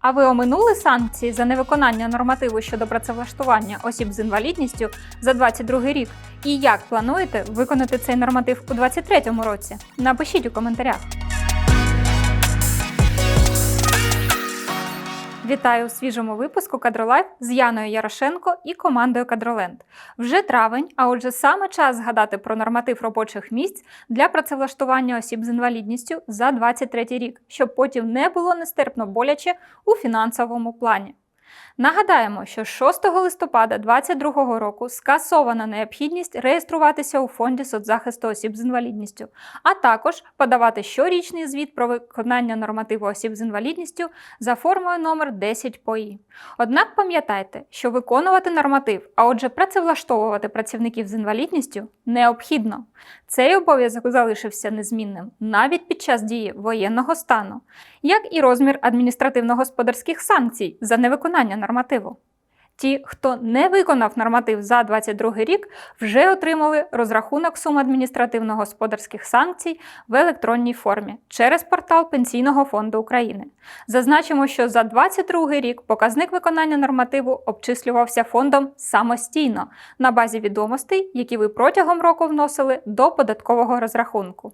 А ви оминули санкції за невиконання нормативу щодо працевлаштування осіб з інвалідністю за 2022 рік? І як плануєте виконати цей норматив у 2023 році? Напишіть у коментарях. Вітаю у свіжому випуску Кадролайф з Яною Ярошенко і командою Кадроленд. Вже травень, а отже, саме час згадати про норматив робочих місць для працевлаштування осіб з інвалідністю за 23 рік, щоб потім не було нестерпно боляче у фінансовому плані. Нагадаємо, що 6 листопада 2022 року скасована необхідність реєструватися у фонді соцзахисту осіб з інвалідністю, а також подавати щорічний звіт про виконання нормативу осіб з інвалідністю за формою номер 10 ПОІ. Однак пам'ятайте, що виконувати норматив, а отже, працевлаштовувати працівників з інвалідністю необхідно. Цей обов'язок залишився незмінним навіть під час дії воєнного стану, як і розмір адміністративно-господарських санкцій за невиконання нормативу. Ті, хто не виконав норматив за 2022 рік, вже отримали розрахунок сум адміністративно-господарських санкцій в електронній формі через портал Пенсійного фонду України. Зазначимо, що за 2022 рік показник виконання нормативу обчислювався фондом самостійно на базі відомостей, які ви протягом року вносили до податкового розрахунку.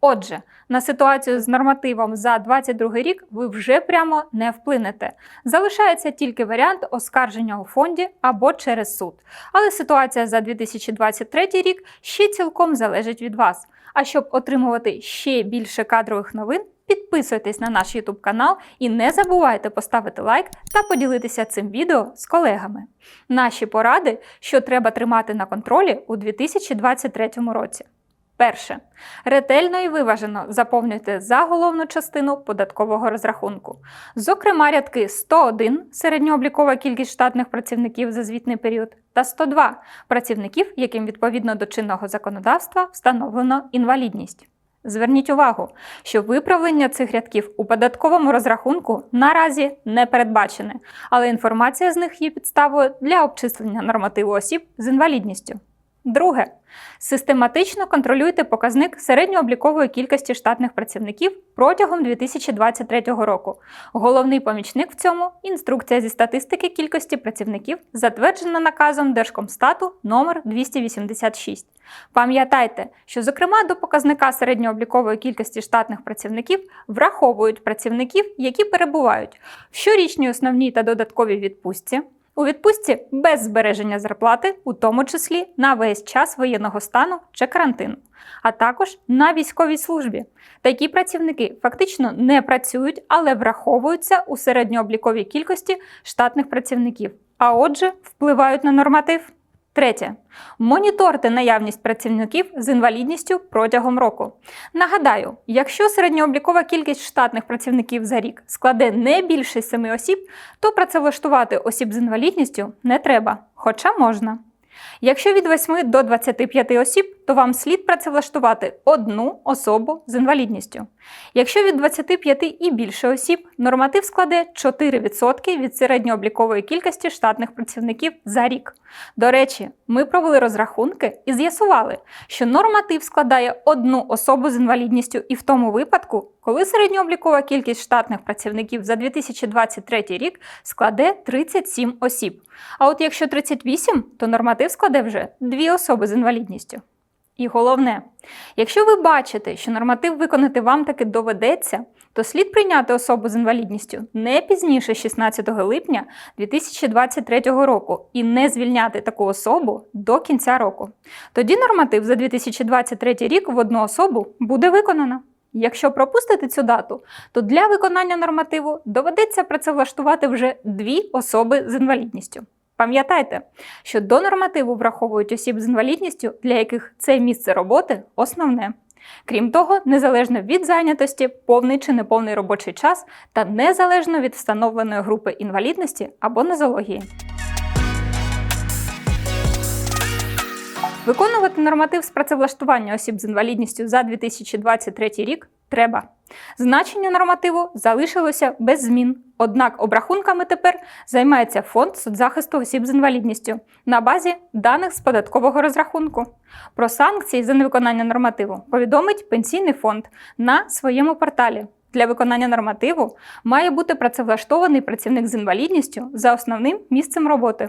Отже, на ситуацію з нормативом за 2022 рік ви вже прямо не вплинете. Залишається тільки варіант оскарження у фонді або через суд. Але ситуація за 2023 рік ще цілком залежить від вас. А щоб отримувати ще більше кадрових новин, підписуйтесь на наш YouTube канал і не забувайте поставити лайк та поділитися цим відео з колегами. Наші поради, що треба тримати на контролі у 2023 році. Перше. Ретельно і виважено заповнюйте заголовну частину податкового розрахунку. Зокрема, рядки 101 середньооблікова кількість штатних працівників за звітний період та 102 працівників, яким відповідно до чинного законодавства встановлено інвалідність. Зверніть увагу, що виправлення цих рядків у податковому розрахунку наразі не передбачене, але інформація з них є підставою для обчислення нормативу осіб з інвалідністю. Друге. Систематично контролюйте показник середньооблікової кількості штатних працівників протягом 2023 року. Головний помічник в цьому інструкція зі статистики кількості працівників, затверджена наказом Держкомстату номер 286. Пам'ятайте, що, зокрема, до показника середньооблікової кількості штатних працівників враховують працівників, які перебувають в щорічній основній та додатковій відпустці. У відпустці без збереження зарплати, у тому числі на весь час воєнного стану чи карантину, а також на військовій службі. Такі працівники фактично не працюють, але враховуються у середньообліковій кількості штатних працівників, а отже, впливають на норматив. Третє. Моніторте наявність працівників з інвалідністю протягом року. Нагадаю, якщо середньооблікова кількість штатних працівників за рік складе не більше 7 осіб, то працевлаштувати осіб з інвалідністю не треба, хоча можна. Якщо від 8 до 25 осіб, то вам слід працевлаштувати одну особу з інвалідністю. Якщо від 25 і більше осіб, норматив складе 4% від середньооблікової кількості штатних працівників за рік. До речі, ми провели розрахунки і з'ясували, що норматив складає одну особу з інвалідністю і в тому випадку, коли середньооблікова кількість штатних працівників за 2023 рік складе 37 осіб. А от якщо 38, то норматив складе вже дві особи з інвалідністю. І головне, якщо ви бачите, що норматив виконати вам таки доведеться, то слід прийняти особу з інвалідністю не пізніше 16 липня 2023 року і не звільняти таку особу до кінця року. Тоді норматив за 2023 рік в одну особу буде виконано. Якщо пропустити цю дату, то для виконання нормативу доведеться працевлаштувати вже дві особи з інвалідністю. Пам'ятайте, що до нормативу враховують осіб з інвалідністю, для яких це місце роботи основне. Крім того, незалежно від зайнятості, повний чи неповний робочий час та незалежно від встановленої групи інвалідності або нозології. Виконувати норматив з працевлаштування осіб з інвалідністю за 2023 рік треба. Значення нормативу залишилося без змін. Однак обрахунками тепер займається фонд соцзахисту осіб з інвалідністю на базі даних з податкового розрахунку. Про санкції за невиконання нормативу повідомить пенсійний фонд на своєму порталі Для виконання нормативу має бути працевлаштований працівник з інвалідністю за основним місцем роботи.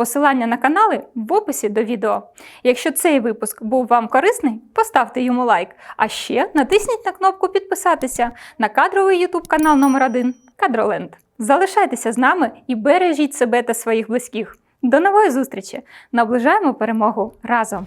Посилання на канали в описі до відео. Якщо цей випуск був вам корисний, поставте йому лайк. А ще натисніть на кнопку підписатися на кадровий YouTube канал номер 1 Кадроленд. Залишайтеся з нами і бережіть себе та своїх близьких. До нової зустрічі! Наближаємо перемогу разом!